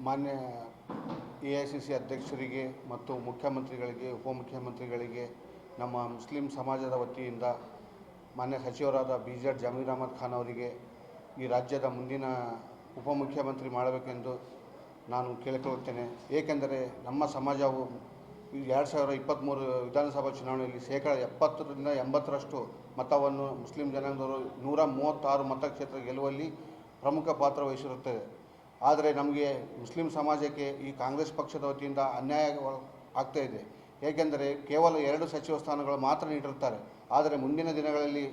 ಮಾನ್ಯ A I C C ಅಧ್ಯಕ್ಷರಿಗೆ ಮತ್ತು ಮುಖ್ಯಮಂತ್ರಿಗಳಿಗೆ, ಉಪಮುಖ್ಯಮಂತ್ರಿಗಳಿಗೆ, ನಮ್ಮ ಮುಸ್ಲಿಂ ಸಮಾಜದ ವತಿಯಿಂದ ಮಾನ್ಯ ಸಚಿವರಾದ ಬಿ ಜೆಡ್ ಜಮೀರ್ ಅಹಮದ್ ಖಾನ್ ಅವರಿಗೆ ಈ ರಾಜ್ಯದ ಮುಂದಿನ ಉಪಮುಖ್ಯಮಂತ್ರಿ ಮಾಡಬೇಕೆಂದು ನಾನು ಕೇಳಿಕೊಳ್ಳುತ್ತೇನೆ. ಏಕೆಂದರೆ ನಮ್ಮ ಸಮಾಜವು ಎರಡು ಸಾವಿರ ಇಪ್ಪತ್ತ್ಮೂರು ವಿಧಾನಸಭಾ ಚುನಾವಣೆಯಲ್ಲಿ ಶೇಕಡ ಎಪ್ಪತ್ತರಿಂದ ಎಂಬತ್ತರಷ್ಟು ಮತವನ್ನು ಮುಸ್ಲಿಂ ಜನಾಂಗದವರು ನೂರ ಮೂವತ್ತಾರು ಮತಕ್ಷೇತ್ರ ಗೆಲ್ಲುವಲ್ಲಿ ಪ್ರಮುಖ ಪಾತ್ರ ವಹಿಸಿರುತ್ತದೆ. ಆದರೆ ನಮಗೆ ಮುಸ್ಲಿಂ ಸಮಾಜಕ್ಕೆ ಈ ಕಾಂಗ್ರೆಸ್ ಪಕ್ಷದ ವತಿಯಿಂದ ಅನ್ಯಾಯ ಆಗ್ತಾ ಇದೆ. ಏಕೆಂದರೆ ಕೇವಲ ಎರಡು ಸಚಿವ ಸ್ಥಾನಗಳು ಮಾತ್ರ ನೀಡಿರುತ್ತಾರೆ. ಆದರೆ ಮುಂದಿನ ದಿನಗಳಲ್ಲಿ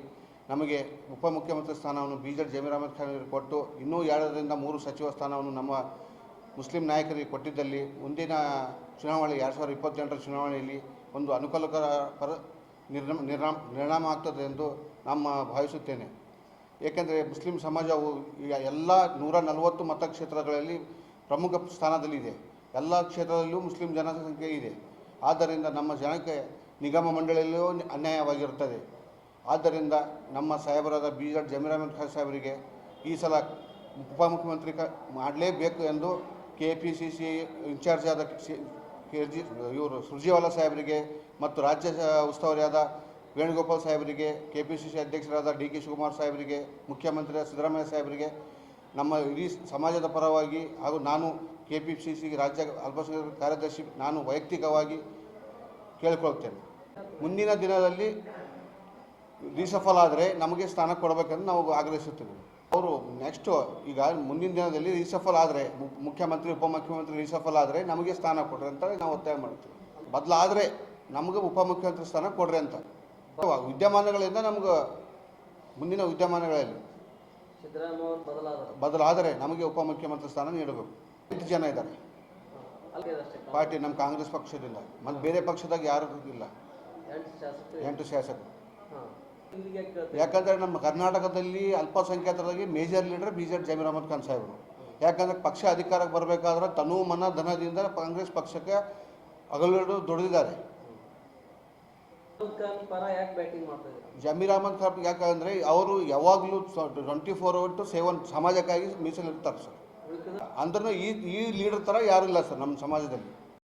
ನಮಗೆ ಉಪಮುಖ್ಯಮಂತ್ರಿ ಸ್ಥಾನವನ್ನು ಬಿ ಜೆಡ್ ಜಮೀರ್ ಅಹಮದ್ ಖಾನ್ ಕೊಟ್ಟು ಇನ್ನೂ ಎರಡರಿಂದ ಮೂರು ಸಚಿವ ಸ್ಥಾನವನ್ನು ನಮ್ಮ ಮುಸ್ಲಿಂ ನಾಯಕರಿಗೆ ಕೊಟ್ಟಿದ್ದಲ್ಲಿ ಮುಂದಿನ ಚುನಾವಣೆ ಎರಡು ಸಾವಿರದ ಇಪ್ಪತ್ತೆಂಟರ ಚುನಾವಣೆಯಲ್ಲಿ ಒಂದು ಅನುಕೂಲಕರ ಪರ ನಿರ್ನಾಮ ನಿರ್ಣಾಮ ಆಗ್ತದೆ ಎಂದು ನಮ್ಮ ಭಾವಿಸುತ್ತೇನೆ. ಏಕೆಂದರೆ ಮುಸ್ಲಿಂ ಸಮಾಜವು ಈಗ ಎಲ್ಲ ನೂರ ನಲವತ್ತು ಮತಕ್ಷೇತ್ರಗಳಲ್ಲಿ ಪ್ರಮುಖ ಸ್ಥಾನದಲ್ಲಿದೆ. ಎಲ್ಲ ಕ್ಷೇತ್ರದಲ್ಲೂ ಮುಸ್ಲಿಂ ಜನಸಂಖ್ಯೆ ಇದೆ. ಆದ್ದರಿಂದ ನಮ್ಮ ಜನಕ್ಕೆ ನಿಗಮ ಮಂಡಳಿಯಲ್ಲೂ ಅನ್ಯಾಯವಾಗಿರುತ್ತದೆ. ಆದ್ದರಿಂದ ನಮ್ಮ ಸಾಹೇಬರಾದ ಬಿ ಜಡ್ ಜಮೀರ್ ಅಹಮದ್ ಖಾನ್ ಸಾಹೇಬರಿಗೆ ಈ ಸಲ ಉಪಮುಖ್ಯಮಂತ್ರಿ ಮಾಡಲೇಬೇಕು ಎಂದು K P C C incharge ಆದ ಕೆ ಜಿ ಇವರು ಸುರ್ಜಿವಾಲಾ ಸಾಹೇಬರಿಗೆ ಮತ್ತು ರಾಜ್ಯ ಉಸ್ತುವಾರಿಯಾದ ವೇಣುಗೋಪಾಲ್ ಸಾಹೇಬರಿಗೆ ಕೆ ಪಿ ಸಿ ಸಿ ಅಧ್ಯಕ್ಷರಾದ ಡಿ ಕೆ ಶಿವಕುಮಾರ್ ಸಾಹೇಬರಿಗೆ, ಮುಖ್ಯಮಂತ್ರಿ ಸಿದ್ದರಾಮಯ್ಯ ಸಾಹೇಬರಿಗೆ, ನಮ್ಮ ಇಡೀ ಸಮಾಜದ ಪರವಾಗಿ ಹಾಗೂ ನಾನು ಕೆ ಪಿ ಸಿ ಸಿ ರಾಜ್ಯ ಅಲ್ಪಸಂಖ್ಯಾತ ಕಾರ್ಯದರ್ಶಿ, ನಾನು ವೈಯಕ್ತಿಕವಾಗಿ ಕೇಳಿಕೊಳ್ತೇನೆ. ಮುಂದಿನ ದಿನದಲ್ಲಿ ರೀಸಫಲ್ ಆದರೆ ನಮಗೆ ಸ್ಥಾನ ಕೊಡಬೇಕೆಂದು ನಾವು ಆಗ್ರಹಿಸುತ್ತೇವೆ. ಅವರು ನೆಕ್ಸ್ಟು ಈಗ ಮುಂದಿನ ದಿನದಲ್ಲಿ ರೀಸಫಲ್ ಆದರೆ ಮುಖ್ಯಮಂತ್ರಿ, ಉಪಮುಖ್ಯಮಂತ್ರಿ ರೀಸಫಲ್ ಆದರೆ ನಮಗೆ ಸ್ಥಾನ ಕೊಡ್ರಿ ಅಂತ ನಾವು ಒತ್ತಾಯ ಮಾಡ್ತೀವಿ ಬದಲಾದರೆ ನಮಗೆ ಉಪಮುಖ್ಯಮಂತ್ರಿ ಸ್ಥಾನ ಕೊಡ್ರಿ ಅಂತ. ವಿದ್ಯಮಾನಗಳಿಂದ ನಮ್ಗೆ ಮುಂದಿನ ವಿದ್ಯಮಾನಗಳಲ್ಲಿ ಬದಲಾದರೆ ನಮಗೆ ಉಪಮುಖ್ಯಮಂತ್ರಿ ಸ್ಥಾನ ನೀಡಬೇಕು. ಎಂಟು ಜನ ಇದ್ದಾರೆ. ಪಾರ್ಟಿ ನಮ್ಮ ಕಾಂಗ್ರೆಸ್ ಪಕ್ಷದಿಂದ. ಮತ್ತು ಬೇರೆ ಪಕ್ಷದಾಗ ಯಾರು ಇಲ್ಲ. ಎಂಟು ಶಾಸಕರು. ಯಾಕಂದರೆ ನಮ್ಮ ಕರ್ನಾಟಕದಲ್ಲಿ ಅಲ್ಪಸಂಖ್ಯಾತರಾಗಿ major leader B Z Zameer Ahmed Khan ಸಾಹೇಬರು. ಯಾಕಂದರೆ ಪಕ್ಷ ಅಧಿಕಾರಕ್ಕೆ ಬರಬೇಕಾದ್ರೆ ತನು ಮನ ಧನದಿಂದ ಕಾಂಗ್ರೆಸ್ ಪಕ್ಷಕ್ಕೆ ಹಗಲು ದುಡಿದಿದ್ದಾರೆ. ಪರ ಯಾಕೆ ಬ್ಯಾಟಿಂಗ್ ಜಮೀರ್ ಅಹಮದ್ ಖಾನ್ ಯಾಕಂದರೆ ಅವರು ಯಾವಾಗಲೂ twenty four hour to seven ಸಮಾಜಕ್ಕಾಗಿ ಮೀಸಲಿರ್ತಾರೆ ಸರ್. ಅಂದ್ರೂ ಈ ಈ ಲೀಡರ್ ಥರ ಯಾರು ಇಲ್ಲ ಸರ್ ನಮ್ಮ ಸಮಾಜದಲ್ಲಿ.